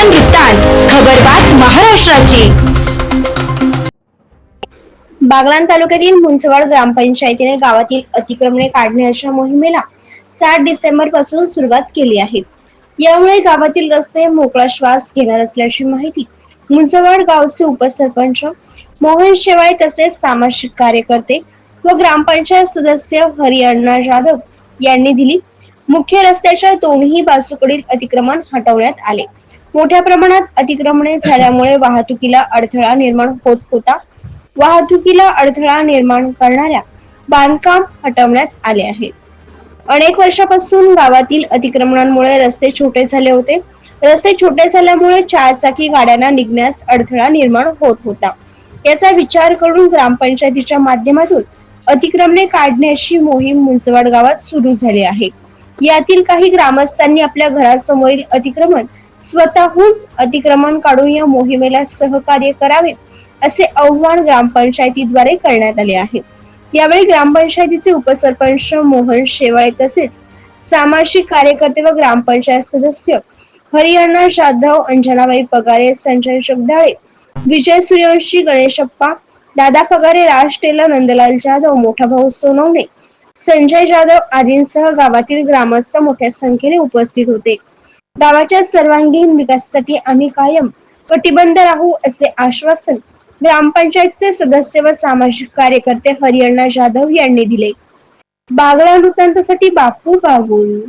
महान वृत्तांत खबरबात महाराष्ट्राची. बागलाण तालुक्यातील मुंसवाड ग्रामपंचायतीने गावातील अतिक्रमणे काढण्याच्या मोहिमेला सात डिसेंबरपासून सुरुवात केली आहे. यामुळे गावातील रस्ते मोकळा श्वास घेणार असल्याची माहिती मुंसवाड गावचे उपसरपंच मोहन शेवाळे तसेच सामाजिक कार्यकर्ते व ग्रामपंचायत सदस्य हरिअण्णा जाधव यांनी दिली. मुख्य रस्त्याच्या दोन्ही बाजूकडील अतिक्रमण हटवण्यात आले. मोठ्या प्रमाणात अतिक्रमणे झाल्यामुळे वाहतुकीला अडथळा निर्माण होत होता. वाहतुकीला अडथळा निर्माण करणाऱ्या बांधकाम हटवण्यात आले आहे. अनेक वर्षापासून गावातील अतिक्रमणांमुळे रस्ते छोटे झाले होते. रस्ते छोटे झाल्यामुळे चारचाकी गाड्यांना निघण्यास अडथळा निर्माण होत होता. याचा विचार करून ग्रामपंचायतीच्या माध्यमातून अतिक्रमणे काढण्याची मोहीम मुंचवाड गावात सुरू झाली आहे. यातील काही ग्रामस्थांनी आपल्या घरासमोरील अतिक्रमण स्वतःहून अतिक्रमण काढून या मोहिमेला सहकार्य करावे असे आव्हान ग्रामपंचायतीद्वारे करण्यात आले आहे. यावेळी ग्रामपंचायतीचे उपसरपंच मोहन शेवाळे तसेच सामाजिक कार्यकर्ते व ग्रामपंचायत सदस्य हरियाणा जाधव अंजनाबाई पगारे संजय जगदाळे विजय सूर्यवंशी गणेशप्पा दादा पगारे राज टेलर नंदलाल जाधव मोठा भाऊ सोनवणे संजय जाधव आदींसह गावातील ग्रामस्थ मोठ्या संख्येने उपस्थित होते. गावाच्या सर्वांगीण विकासासाठी आम्ही कायम कटिबंध राहू असे आश्वासन ग्रामपंचायतचे सदस्य व सामाजिक कार्यकर्ते हरियाणा जाधव यांनी दिले. बागला वृत्तांतासाठी बापू बागुल.